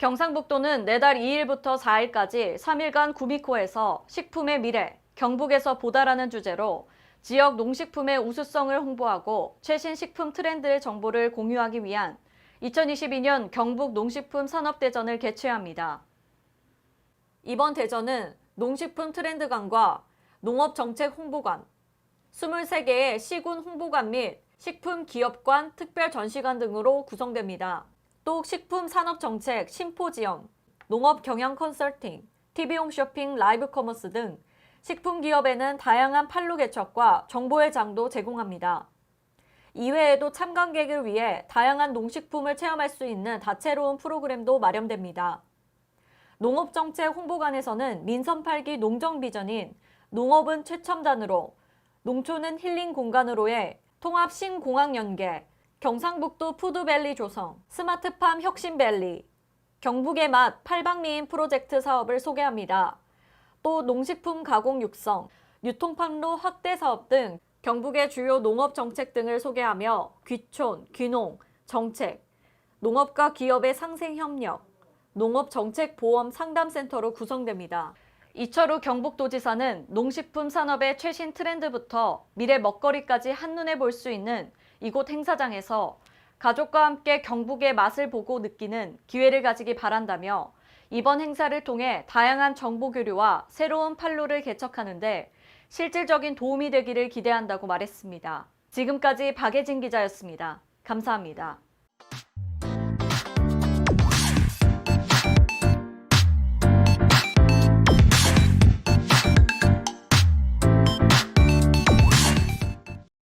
경상북도는 내달 2일부터 4일까지 3일간 구미코에서 식품의 미래, 경북에서 보다라는 주제로 지역 농식품의 우수성을 홍보하고 최신 식품 트렌드의 정보를 공유하기 위한 2022년 경북 농식품 산업대전을 개최합니다. 이번 대전은 농식품 트렌드관과 농업정책 홍보관, 23개의 시군 홍보관 및 식품 기업관 특별 전시관 등으로 구성됩니다. 또 식품 산업 정책 심포지엄, 농업 경영 컨설팅, TV용 쇼핑 라이브 커머스 등 식품 기업에는 다양한 판로 개척과 정보의 장도 제공합니다. 이외에도 참관객을 위해 다양한 농식품을 체험할 수 있는 다채로운 프로그램도 마련됩니다. 농업정책 홍보관에서는 민선 8기 농정 비전인 농업은 최첨단으로 농촌은 힐링 공간으로의 통합 신공항 연계, 경상북도 푸드밸리 조성, 스마트팜 혁신밸리, 경북의 맛 팔방미인 프로젝트 사업을 소개합니다. 또 농식품 가공 육성, 유통판로 확대 사업 등 경북의 주요 농업 정책 등을 소개하며 귀촌, 귀농, 정책, 농업과 기업의 상생 협력, 농업 정책 보험 상담센터로 구성됩니다. 이철우 경북도지사는 농식품 산업의 최신 트렌드부터 미래 먹거리까지 한눈에 볼 수 있는 이곳 행사장에서 가족과 함께 경북의 맛을 보고 느끼는 기회를 가지기 바란다며 이번 행사를 통해 다양한 정보 교류와 새로운 판로를 개척하는데 실질적인 도움이 되기를 기대한다고 말했습니다. 지금까지 박예진 기자였습니다. 감사합니다.